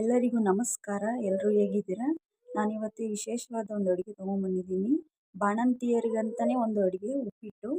ಎಲ್ಲರಿಗೂ ನಮಸ್ಕಾರ. ಎಲ್ಲರೂ ಹೇಗಿದ್ದೀರಾ? ನಾನಿವತ್ತು ವಿಶೇಷವಾದ ಒಂದು ಅಡುಗೆ ತೊಗೊಂಬಂದಿದ್ದೀನಿ ಬಾಣಂತಿಯರಿಗಂತಲೇ ಒಂದು ಅಡುಗೆ ಉಪ್ಪಿಟ್ಟು.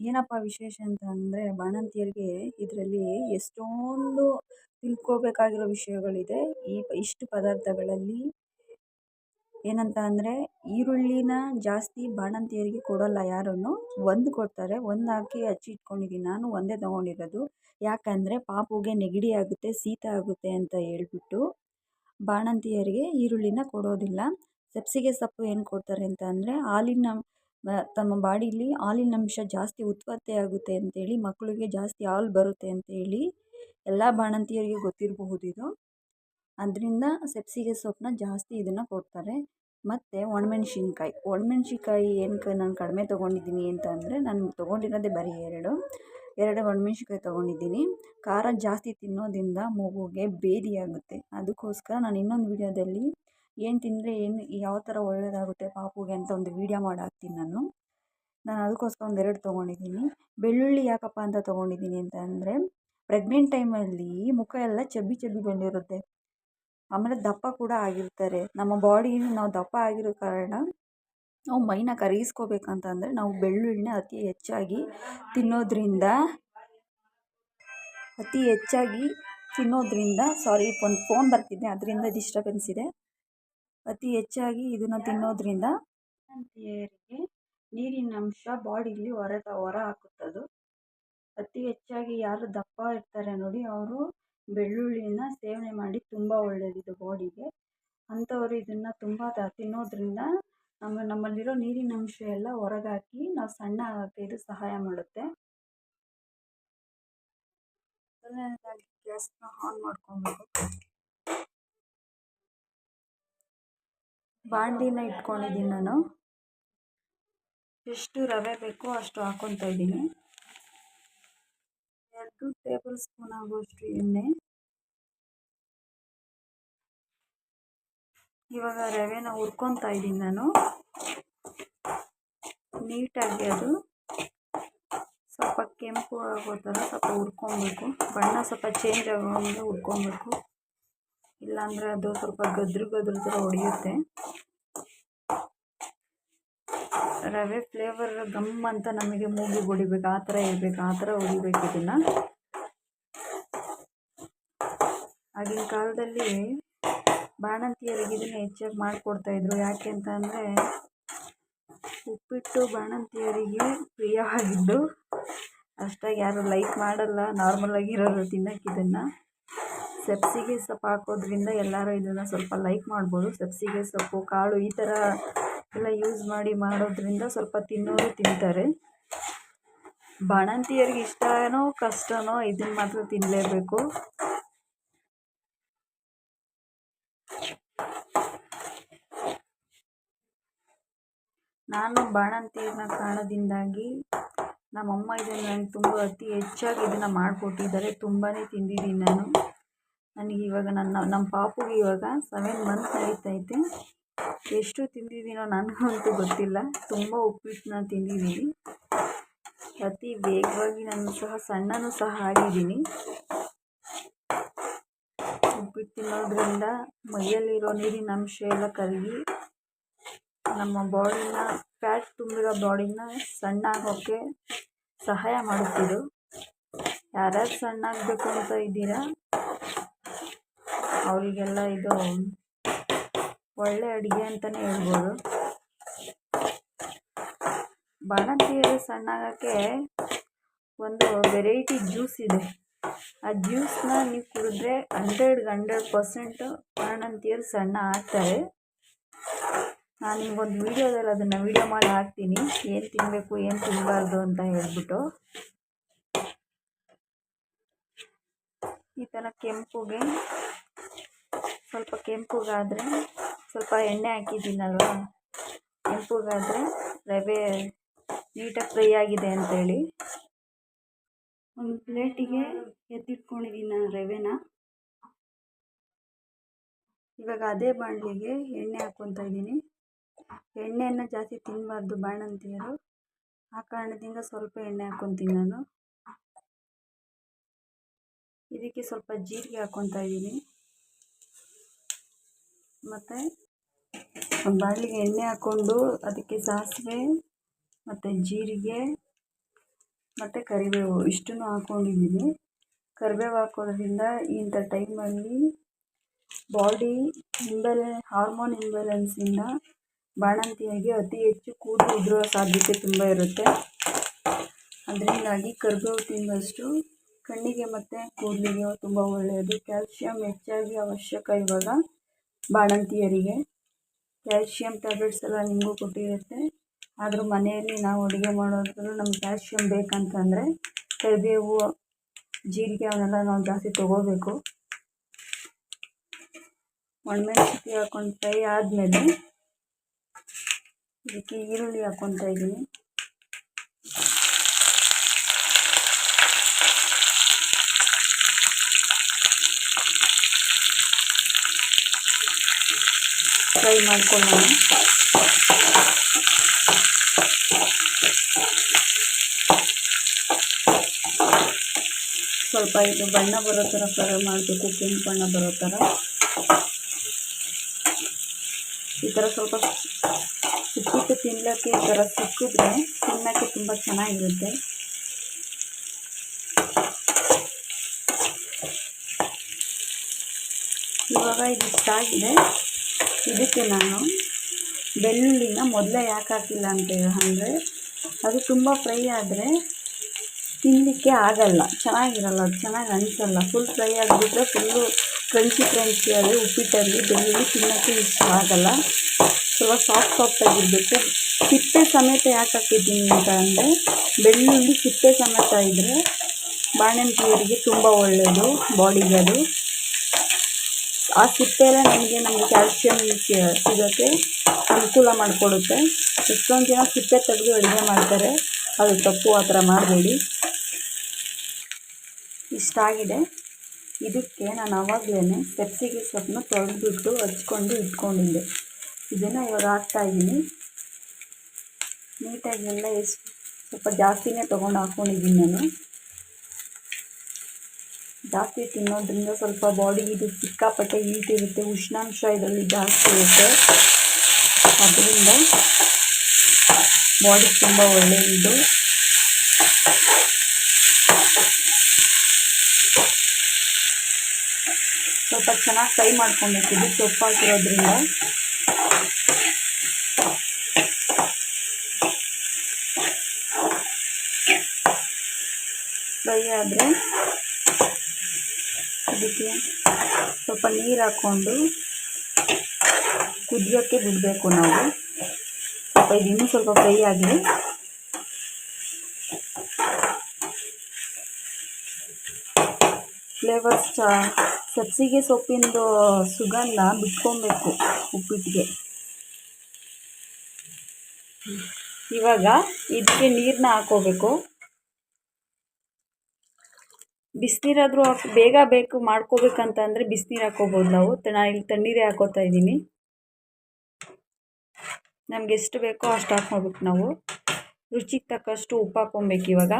ಏನಪ್ಪ ವಿಶೇಷ ಅಂತ ಅಂದರೆ ಬಾಣಂತಿಯರಿಗೆ ಇದರಲ್ಲಿ ಎಷ್ಟೊಂದು ತಿಳ್ಕೊಬೇಕಾಗಿರೋ ವಿಷಯಗಳಿದೆ. ಈ ಇಷ್ಟು ಪದಾರ್ಥಗಳಲ್ಲಿ ಏನಂತ ಅಂದರೆ ಈರುಳ್ಳಿನ ಜಾಸ್ತಿ ಬಾಣಂತಿಯರಿಗೆ ಕೊಡೋಲ್ಲ ಯಾರೂ ಒಂದು ಕೊಡ್ತಾರೆ, ಒಂದು ಹಾಕಿ ಹಚ್ಚಿ ಇಟ್ಕೊಂಡಿದ್ದೀನಿ ನಾನು, ಒಂದೇ ತೊಗೊಂಡಿರೋದು. ಯಾಕಂದರೆ ಪಾಪುಗೆ ನೆಗಡಿ ಆಗುತ್ತೆ, ಶೀತ ಆಗುತ್ತೆ ಅಂತ ಹೇಳ್ಬಿಟ್ಟು ಬಾಣಂತಿಯರಿಗೆ ಈರುಳ್ಳಿನ ಕೊಡೋದಿಲ್ಲ. ಸಬ್ಸಿಗೆ ಸೊಪ್ಪು ಏನು ಕೊಡ್ತಾರೆ ಅಂತ ಅಂದರೆ ಹಾಲಿನ ತಮ್ಮ ಬಾಡಿಲಿ ಹಾಲಿನ ಅಂಶ ಜಾಸ್ತಿ ಉತ್ಪತ್ತಿ ಆಗುತ್ತೆ ಅಂತೇಳಿ ಮಕ್ಕಳಿಗೆ ಜಾಸ್ತಿ ಹಾಲು ಬರುತ್ತೆ ಅಂತೇಳಿ ಎಲ್ಲ ಬಾಣಂತಿಯರಿಗೆ ಗೊತ್ತಿರಬಹುದು ಇದು. ಅದರಿಂದ ಸಬ್ಸಿಗೆ ಸೊಪ್ಪನ್ನ ಜಾಸ್ತಿ ಇದನ್ನು ಕೊಡ್ತಾರೆ. ಮತ್ತು ಒಣಮೆಣ್ಸಿನ್ಕಾಯಿ. ಒಣಮೆಣ್ಸಿನ್ಕಾಯಿ ಏನಕ್ಕೆ ನಾನು ಕಡಿಮೆ ತೊಗೊಂಡಿದ್ದೀನಿ ಅಂತ ಅಂದರೆ ನಾನು ತೊಗೊಂಡಿರೋದೇ ಬರೀ ಎರಡು. ಎರಡು ಒಣಮೆಣ್ಸಿನ್ಕಾಯಿ ತೊಗೊಂಡಿದ್ದೀನಿ. ಖಾರ ಜಾಸ್ತಿ ತಿನ್ನೋದ್ರಿಂದ ಮಗುಗೆ ಭೇದಿಯಾಗುತ್ತೆ ಅದಕ್ಕೋಸ್ಕರ ನಾನು ಇನ್ನೊಂದು ವೀಡಿಯೋದಲ್ಲಿ ಏನು ತಿಂದರೆ ಏನು ಯಾವ ಥರ ಒಳ್ಳೆಯದಾಗುತ್ತೆ ಪಾಪುಗೆ ಅಂತ ಒಂದು ವೀಡಿಯೋ ಮಾಡಿ ಹಾಕ್ತೀನಿ ನಾನು. ನಾನು ಅದಕ್ಕೋಸ್ಕರ ಒಂದೆರಡು ತೊಗೊಂಡಿದ್ದೀನಿ. ಬೆಳ್ಳುಳ್ಳಿ ಯಾಕಪ್ಪ ಅಂತ ತೊಗೊಂಡಿದ್ದೀನಿ ಅಂತ ಅಂದರೆ ಪ್ರೆಗ್ನೆಂಟ್ ಟೈಮಲ್ಲಿ ಮುಖ ಎಲ್ಲ ಚಬ್ಬಿ ಚಬ್ಬಿ ಬಂದಿರುತ್ತೆ. ಆಮೇಲೆ ದಪ್ಪ ಕೂಡ ಆಗಿರ್ತಾರೆ. ನಮ್ಮ ಬಾಡಿ ನಾವು ದಪ್ಪ ಆಗಿರೋ ಕಾರಣ ನಾವು ಮೈನ ಕರಗಿಸ್ಕೋಬೇಕಂತಂದರೆ ನಾವು ಬೆಳ್ಳುಳ್ಳಿನ ಅತಿ ಹೆಚ್ಚಾಗಿ ತಿನ್ನೋದ್ರಿಂದ, ಅತಿ ಹೆಚ್ಚಾಗಿ ತಿನ್ನೋದ್ರಿಂದ ಸಾರಿ ಒಂದು ಫೋನ್ ಬರ್ತಿದೆ, ಅದರಿಂದ ಡಿಸ್ಟರ್ಬೆನ್ಸ್ ಇದೆ. ಅತಿ ಹೆಚ್ಚಾಗಿ ಇದನ್ನು ತಿನ್ನೋದ್ರಿಂದ ಬಾಣಂತಿಯರಿಗೆ ನೀರಿನ ಅಂಶ ಬಾಡಿಲಿ ಹೊರ ಹೊರ ಹಾಕುತ್ತದು. ಅತಿ ಹೆಚ್ಚಾಗಿ ಯಾರು ದಪ್ಪ ಇರ್ತಾರೆ ನೋಡಿ, ಅವರು ಬೆಳ್ಳುಳ್ಳಿನ ಸೇವನೆ ಮಾಡಿ ತುಂಬ ಒಳ್ಳೆಯದಿದು ಬಾಡಿಗೆ. ಅಂಥವರು ಇದನ್ನು ತುಂಬ ತಿನ್ನೋದರಿಂದ ನಮ್ಮ, ನಮ್ಮಲ್ಲಿರೋ ನೀರಿನ ಅಂಶ ಎಲ್ಲ ಹೊರಗಾಕಿ ನಾವು ಸಣ್ಣ ಆಗೋಕ್ಕೆ ಇದು ಸಹಾಯ ಮಾಡುತ್ತೆ. ಮೊದಲನೇದಾಗಿ ಗ್ಯಾಸ್ನ ಆನ್ ಮಾಡ್ಕೊಬೇಕು. ಬಾಣಲಿನ ಇಟ್ಕೊಂಡಿದ್ದೀನಿ ನಾನು. ಎಷ್ಟು ರವೆ ಬೇಕೋ ಅಷ್ಟು ಹಾಕ್ಕೊತಾ ಇದ್ದೀನಿ. ಎರಡು ಟೇಬಲ್ ಸ್ಪೂನ್ ಆಗುವಷ್ಟು ಎಣ್ಣೆ. ಇವಾಗ ರವೆನ ಹುರ್ಕೊತಾ ಇದ್ದೀನಿ ನಾನು. ನೀಟಾಗಿ ಅದು ಸ್ವಲ್ಪ ಕೆಂಪು ಆಗೋ ಥರ ಸ್ವಲ್ಪ ಹುರ್ಕೊಬೇಕು. ಬಣ್ಣ ಸ್ವಲ್ಪ ಚೇಂಜ್ ಆಗೋಂಗೆ ಹುರ್ಕೊಬೇಕು. ಇಲ್ಲಾಂದರೆ ಅದು ಸ್ವಲ್ಪ ಗದ್ರ ಗದ್ರ ಥರ ಹೊಡೆಯುತ್ತೆ. ರವೆ ಫ್ಲೇವರ್ ಗಮ್ ಅಂತ ನಮಗೆ ಮೂಗಿ ಹೊಡಿಬೇಕು. ಆ ಥರ ಇರಬೇಕು. ಆ ಥರ ಹೊಡಿಬೇಕು ಇದನ್ನು. ಆಗಿನ ಕಾಲದಲ್ಲಿ ಬಾಣಂತಿಯರಿಗೆ ಇದನ್ನು ಹೆಚ್ಚಾಗಿ ಮಾಡಿಕೊಡ್ತಾಯಿದ್ರು ಯಾಕೆ ಅಂತ ಅಂದರೆ, ಉಪ್ಪಿಟ್ಟು ಬಾಣಂತಿಯರಿಗೆ ಪ್ರಿಯವಾಗಿದ್ದು, ಅಷ್ಟಾಗಿ ಯಾರು ಲೈಕ್ ಮಾಡಲ್ಲ. ನಾರ್ಮಲಾಗಿ ಇರೋರು ಇದನ್ನು. ಸಬ್ಸಿಗೆ ಸೊಪ್ಪು ಹಾಕೋದ್ರಿಂದ ಎಲ್ಲರೂ ಇದನ್ನು ಸ್ವಲ್ಪ ಲೈಕ್ ಮಾಡ್ಬೋದು. ಸಬ್ಸಿಗೆ ಸೊಪ್ಪು, ಕಾಳು ಈ ಥರ ಎಲ್ಲ ಯೂಸ್ ಮಾಡಿ ಮಾಡೋದ್ರಿಂದ ಸ್ವಲ್ಪ ತಿನ್ನೋರು ತಿಂತಾರೆ. ಬಾಣಂತಿಯರಿಗೆ ಇಷ್ಟನೋ, ಕಷ್ಟನೋ ಇದನ್ನು ಮಾತ್ರ ತಿನ್ನಲೇಬೇಕು ನಾನು ಬಾಣಂತಿಯರನ್ನ ಕಾರಣದಿಂದಾಗಿ ನಮ್ಮಮ್ಮ ಇದನ್ನು ನನಗೆ ತುಂಬ ಅತಿ ಹೆಚ್ಚಾಗಿ ಇದನ್ನು ಮಾಡಿಕೊಟ್ಟಿದ್ದಾರೆ. ತುಂಬಾ ತಿಂದಿದ್ದೀನಿ ನಾನು. ನನಗೆ ಇವಾಗ ನನ್ನ, ನಮ್ಮ ಪಾಪುಗೆ ಇವಾಗ ಸೆವೆನ್ ಮಂತ್ ನಡೀತೈತೆ. ಎಷ್ಟು ತಿಂದಿದ್ದೀನೋ ನನಗಂತೂ ಗೊತ್ತಿಲ್ಲ. ತುಂಬ ಉಪ್ಪಿಟ್ಟನ್ನ ತಿಂದಿದ್ದೀನಿ. ಅತಿ ವೇಗವಾಗಿ ನಾನು ಸಹ ಸಣ್ಣನೂ ಸಹ ಆಗಿದ್ದೀನಿ. ಉಪ್ಪಿಟ್ಟು ತಿನ್ನೋದ್ರಿಂದ ಮೈಯಲ್ಲಿರೋ ನೀರಿನ ಅಂಶ ಎಲ್ಲ ಕರಗಿ ನಮ್ಮ ಬಾಡಿನ ಫ್ಯಾಟ್ ತುಂಬಿರೋ ಬಾಡಿನ ಸಣ್ಣ ಆಗೋಕ್ಕೆ ಸಹಾಯ ಮಾಡುತ್ತಿದ್ದು ಯಾರ್ಯಾರು ಸಣ್ಣ ಆಗಬೇಕು ಅಂತ ಇದ್ದೀರಾ? ಅವರಿಗೆಲ್ಲ ಇದು ಒಳ್ಳೆ ಅಡುಗೆ ಅಂತಲೇ ಹೇಳ್ಬೋದು. ಸಣ್ಣ ಆಗೋಕ್ಕೆ ಒಂದು ವೆರೈಟಿ ಜ್ಯೂಸ್ ಇದೆ. ಆ ಜ್ಯೂಸನ್ನ ನೀವು ಕುಡಿದ್ರೆ ಹಂಡ್ರೆಡ್ಗೆ ಹಂಡ್ರೆಡ್ ಪರ್ಸೆಂಟು ಬಾಣಂತಿಯರು ಸಣ್ಣ ಆಗ್ತಾರೆ. ನಾನು ನಿಮಗೊಂದು ವೀಡಿಯೋದಲ್ಲಿ ಅದನ್ನು ವೀಡಿಯೋ ಮಾಡಿ ಹಾಕ್ತೀನಿ. ಏನು ತಿನ್ನಬೇಕು ಏನು ತಿನ್ನಬಾರ್ದು ಅಂತ ಹೇಳ್ಬಿಟ್ಟು. ಈ ಥರ ಕೆಂಪುಗೆ, ಸ್ವಲ್ಪ ಕೆಂಪುಗಾದರೆ, ಸ್ವಲ್ಪ ಎಣ್ಣೆ ಹಾಕಿದ್ದೀನಲ್ವ ಕೆಂಪುಗಾದರೆ ರವೆ ನೀಟಾಗಿ ಫ್ರೈ ಆಗಿದೆ ಅಂತೇಳಿ. ಒಂದು ಪ್ಲೇಟಿಗೆ ಎತ್ತಿಟ್ಕೊಂಡಿದ್ದೀನಿ ನಾನು ರವೆನ. ಇವಾಗ ಅದೇ ಬಾಣಲಿಗೆ ಎಣ್ಣೆ ಹಾಕ್ಕೊತಾ ಇದ್ದೀನಿ ಎಣ್ಣೆಯನ್ನು ಜಾಸ್ತಿ ತಿನ್ನಬಾರ್ದು ಬಾಣಂತಿಯರು ಆ ಕಾರಣದಿಂದ ಸ್ವಲ್ಪ ಎಣ್ಣೆ ಹಾಕ್ಕೊತೀನಿ ನಾನು. ಇದಕ್ಕೆ ಸ್ವಲ್ಪ ಜೀರಿಗೆ ಹಾಕ್ಕೊತಾ ಇದ್ದೀನಿ. ಮತ್ತು ಬಾಣಲಿಗೆ ಎಣ್ಣೆ ಹಾಕ್ಕೊಂಡು ಅದಕ್ಕೆ ಸಾಸಿವೆ ಮತ್ತು ಜೀರಿಗೆ ಮತ್ತು ಕರಿಬೇವು ಇಷ್ಟನ್ನು ಹಾಕ್ಕೊಂಡಿದ್ದೀನಿ ಕರಿಬೇವು ಹಾಕೋದ್ರಿಂದ ಇಂಥ ಟೈಮಲ್ಲಿ ಬಾಡಿ ಇಂಬೆಲೆ, ಹಾರ್ಮೋನ್ ಇಂಬ್ಯಾಲೆನ್ಸಿಂದ ಬಾಣಂತಿಯರಿಗೆ ಅತಿ ಹೆಚ್ಚು ಕೂದಲು ಉದುರುವ ಸಾಧ್ಯತೆ ತುಂಬ ಇರುತ್ತೆ. ಅದರಿಂದಾಗಿ ಕರ್ಬೇವು ತಿಂದಷ್ಟು ಕಣ್ಣಿಗೆ ಮತ್ತು ಕೂದಲಿಗೆ ತುಂಬ ಒಳ್ಳೆಯದು. ಕ್ಯಾಲ್ಶಿಯಂ ಹೆಚ್ಚಾಗಿ ಅವಶ್ಯಕ ಇವಾಗ ಬಾಣಂತಿಯರಿಗೆ. ಕ್ಯಾಲ್ಶಿಯಂ ಟ್ಯಾಬ್ಲೆಟ್ಸ್ ಎಲ್ಲ ನಿಮಗೂ ಕೊಟ್ಟಿರುತ್ತೆ. ಆದರೂ ಮನೆಯಲ್ಲಿ ನಾವು ಅಡುಗೆ ಮಾಡೋದ್ರೂ ನಮ್ಗೆ ಕ್ಯಾಲ್ಶಿಯಂ ಬೇಕಂತಂದರೆ ಕರಿಬೇವು, ಜೀರಿಗೆ ಅವನ್ನೆಲ್ಲ ನಾವು ಜಾಸ್ತಿ ತೊಗೋಬೇಕು. ಒಣಮೆಣ್ಸಿನ್ಕಾಯಿ ಹಾಕ್ಕೊಂಡು ಫ್ರೈ ಆದಮೇಲೆ ಇದಕ್ಕೆ ಈರುಳ್ಳಿ ಹಾಕ್ಕೊತಾ ಇದ್ದೀನಿ. ಫ್ರೈ ಮಾಡ್ಕೊಳ್ಳೋಣ. ಸ್ವಲ್ಪ ಇದು ಬಣ್ಣ ಬರೋ ಥರ ಫ್ರೈ ಮಾಡಬೇಕು, ಕೆಂಪು ಬಣ್ಣ ಬರೋ ಥರ. ಈ ಥರ ಸ್ವಲ್ಪ ಉಪ್ಪಿಟ್ಟು ತಿನ್ನಲಿಕ್ಕೆ ಈ ಥರ ಸಿಕ್ಕಿದ್ರೆ ತಿನ್ನೋಕ್ಕೆ ತುಂಬ ಚೆನ್ನಾಗಿರುತ್ತೆ. ಇವಾಗ ಇದು ಇಷ್ಟಾಗಿದೆ ಇದಕ್ಕೆ ನಾನು ಬೆಳ್ಳುಳ್ಳಿನ ಮೊದಲೇ ಯಾಕೆ ಹಾಕಿಲ್ಲ ಅಂತ ಅಂದರೆ ಅದು ತುಂಬ ಫ್ರೈ ಆದರೆ ತಿನ್ನಲಿಕ್ಕೆ ಆಗಲ್ಲ. ಚೆನ್ನಾಗಿರಲ್ಲ, ಅದು ಚೆನ್ನಾಗಿ ಅನಿಸಲ್ಲ. ಫುಲ್ ಫ್ರೈ ಆಗಿಬಿಟ್ರೆ ಫುಲ್ಲು ಕ್ರಂಚಿ ಕ್ರಂಚಿಯಾಗಿ ಉಪ್ಪಿಟ್ಟಲ್ಲಿ ಬೆಳ್ಳುಳ್ಳಿ ತಿನ್ನೋಕ್ಕೆ ಇಷ್ಟ ಆಗಲ್ಲ. ಸ್ವಲ್ಪ ಸಾಫ್ಟ್ ಸಾಫ್ಟಾಗಿರಬೇಕು ಸಿಪ್ಪೆ ಸಮೇತ ಯಾಕೆ ಹಾಕಿದ್ದೀನಿ ಅಂತ ಅಂದರೆ, ಬೆಳ್ಳುಳ್ಳಿ ಸಿಪ್ಪೆ ಸಮೇತ ಇದ್ದರೆ ಬಾಣಂತಿಯರಿಗೆ ತುಂಬ ಒಳ್ಳೆಯದು ಬಾಡಿಗೆ ಅದು. ಆ ಸಿಪ್ಪೆಯಲ್ಲೇ ನಮಗೆ ನಮಗೆ ಕ್ಯಾಲ್ಸಿಯಂ ಸಿಗೋಕ್ಕೆ ಅನುಕೂಲ ಮಾಡಿಕೊಡುತ್ತೆ. ಎಷ್ಟೊಂದು ಜನ ಸಿಪ್ಪೆ ತೆಗೆದು ಅಡುಗೆ ಮಾಡ್ತಾರೆ, ಅದು ತಪ್ಪು, ಆ ಥರ ಮಾಡಬೇಡಿ. ಇಷ್ಟಾಗಿದೆ ಇದಕ್ಕೆ ನಾನು ಆವಾಗಲೇ ಪೆಪ್ಸಿಗೆ ಸೊಪ್ಪನ್ನ ತೊಳೆದುಬಿಟ್ಟು ಹಚ್ಕೊಂಡು ಇಟ್ಕೊಂಡಿದ್ದೆ. ಇದನ್ನು ಇವಾಗ ಹಾಕ್ತಾಯಿದ್ದೀನಿ ನೀಟಾಗಿ ಎಲ್ಲ ಎಷ್ಟು ಸ್ವಲ್ಪ ಜಾಸ್ತಿನೇ ತೊಗೊಂಡು ಹಾಕ್ಕೊಂಡಿದ್ದೀನಿ ನಾನು. ಜಾಸ್ತಿ ತಿನ್ನೋದ್ರಿಂದ ಸ್ವಲ್ಪ ಬಾಡಿ ಇದು ಸಿಕ್ಕಾಪಟ್ಟೆ ಹೀಟ್ ಇರುತ್ತೆ, ಉಷ್ಣಾಂಶ ಇದರಲ್ಲಿ ಜಾಸ್ತಿ ಇರುತ್ತೆ. ಅದರಿಂದ ಬಾಡಿ ತುಂಬ ಒಳ್ಳೆಯದು ಸ್ವಲ್ಪ ಚೆನ್ನಾಗಿ ಫ್ರೈ ಮಾಡ್ಕೊಬೇಕು ಇದು ಸೊಪ್ಪು ಹಾಕಿರೋದ್ರಿಂದ ಫ್ರೈ ಆದರೆ ಅದಕ್ಕೆ ಸ್ವಲ್ಪ ನೀರು ಹಾಕ್ಕೊಂಡು ಕುದಿಯೋಕ್ಕೆ ಬಿಡಬೇಕು ನಾವು. ಸ್ವಲ್ಪ ಇದು ಇನ್ನೂ ಸ್ವಲ್ಪ ಫ್ರೈ ಆಗಲಿ ಫ್ಲೇವರ್ಸ್ ಸಬ್ಸಿಗೆ ಸೊಪ್ಪಿಂದು ಸುಗಂಧ ಬಿಟ್ಕೊಬೇಕು ಉಪ್ಪಿಟ್ಟಿಗೆ. ಇವಾಗ ಇದಕ್ಕೆ ನೀರನ್ನ ಹಾಕ್ಕೋಬೇಕು ಬಿಸಿನೀರಾದರೂ ಬೇಗ ಬೇಕು ಮಾಡ್ಕೋಬೇಕಂತ ಅಂದರೆ ಬಿಸಿನೀರು ಹಾಕ್ಕೋಬೋದು ನಾವು. ನಾನು ಇಲ್ಲಿ ತಣ್ಣೀರೇ ಹಾಕೋತಾ ಇದ್ದೀನಿ. ನಮ್ಗೆ ಎಷ್ಟು ಬೇಕೋ ಅಷ್ಟು ಹಾಕ್ಕೊಬೇಕು ನಾವು. ರುಚಿಗೆ ತಕ್ಕಷ್ಟು ಉಪ್ಪು ಹಾಕ್ಕೊಬೇಕು ಇವಾಗ.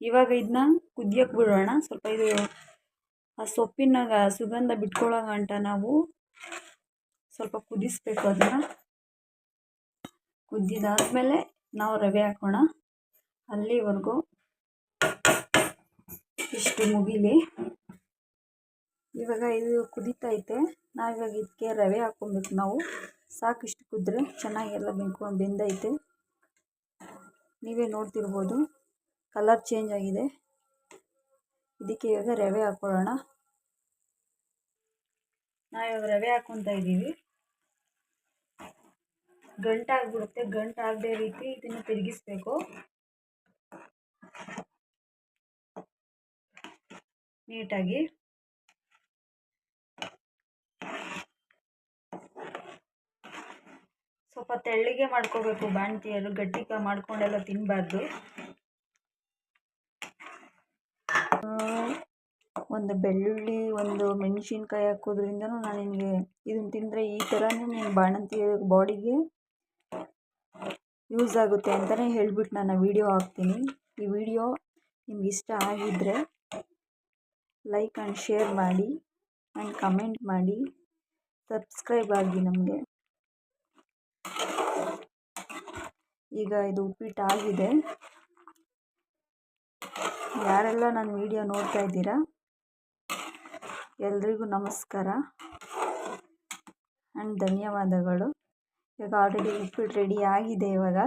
ಇವಾಗ ಇದನ್ನ ಕುದಿಯೋಕ್ಕೆ ಬಿಡೋಣ. ಸ್ವಲ್ಪ ಇದು, ಆ ಸೊಪ್ಪಿನಾಗ ಸುಗಂಧ ಬಿಟ್ಕೊಳ್ಳೋ ಗಂಟ ನಾವು. ಸ್ವಲ್ಪ ಕುದಿಸ್ಬೇಕು ಅದನ್ನು. ಕುದ್ದಿದಾದಮೇಲೆ ನಾವು ರವೆ ಹಾಕೋಣ. ಅಲ್ಲಿವರೆಗೂ ಇಷ್ಟು ಮುಗಿಲಿ. ಇವಾಗ ಇದು ಕುದೀತೈತೆ ನಾವಿವಾಗ ಇದಕ್ಕೆ ರವೆ ಹಾಕ್ಕೊಬೇಕು ನಾವು. ಸಾಕಿಷ್ಟು ಕುದ್ರೆ ಚೆನ್ನಾಗೆಲ್ಲ ಬೆಂದ್ಕೊಂಡು ಬೆಂದೈತೆ. ನೀವೇ ನೋಡ್ತಿರ್ಬೋದು. ಕಲರ್ ಚೇಂಜ್ ಆಗಿದೆ. ಇದಕ್ಕೆ ಇವಾಗ ರವೆ ಹಾಕ್ಕೊಳ್ಳೋಣ ನಾವಿವಾಗ ರವೆ ಹಾಕ್ಕೊತಾ ಇದ್ದೀವಿ. ಗಂಟಾಗ್ಬಿಡುತ್ತೆ, ಗಂಟಾಗದೆ ರೀತಿ ಇದನ್ನು ತಿರುಗಿಸ್ಬೇಕು. ನೀಟಾಗಿ. ಸ್ವಲ್ಪ ತೆಳ್ಳಗೆ ಮಾಡ್ಕೋಬೇಕು ಬಾಣಂತಿಯರು ಗಟ್ಟಿ ಮಾಡ್ಕೊಂಡೆಲ್ಲ ತಿನ್ನಬಾರ್ದು ಒಂದು ಬೆಳ್ಳುಳ್ಳಿ, ಒಂದು ಮೆಣಸಿನ್ಕಾಯಿ ಹಾಕೋದ್ರಿಂದನೂ ನಾನು ನಿಮಗೆ ಇದನ್ನು ತಿಂದರೆ ಈ ಥರನೇ ನೀನು ಬಾಣಂತಿಯ ಬಾಡಿಗೆ ಯೂಸ್ ಆಗುತ್ತೆ ಅಂತಲೇ ಹೇಳ್ಬಿಟ್ಟು ನಾನು ವೀಡಿಯೋ ಹಾಕ್ತೀನಿ. ಈ ವಿಡಿಯೋ ನಿಮ್ಗೆ ಇಷ್ಟ ಆಗಿದ್ದರೆ ಲೈಕ್ ಆ್ಯಂಡ್ ಶೇರ್ ಮಾಡಿ ಆ್ಯಂಡ್ ಕಮೆಂಟ್ ಮಾಡಿ. ಸಬ್ಸ್ಕ್ರೈಬ್ ಆಗಿ ನಮಗೆ. ಈಗ ಇದು ಉಪ್ಪಿಟ್ಟು ಆಗಿದೆ. ಯಾರೆಲ್ಲ ನನ್ನ ವಿಡಿಯೋ ನೋಡ್ತಾ ಇದ್ದೀರಾ, ಎಲ್ರಿಗೂ ನಮಸ್ಕಾರ. ಆ್ಯಂಡ್ ಧನ್ಯವಾದಗಳು. ಇವಾಗ ಆಲ್ರೆಡಿ ಉಪ್ಪಿಟ್ಟು ರೆಡಿ ಆಗಿದೆ ಇವಾಗ.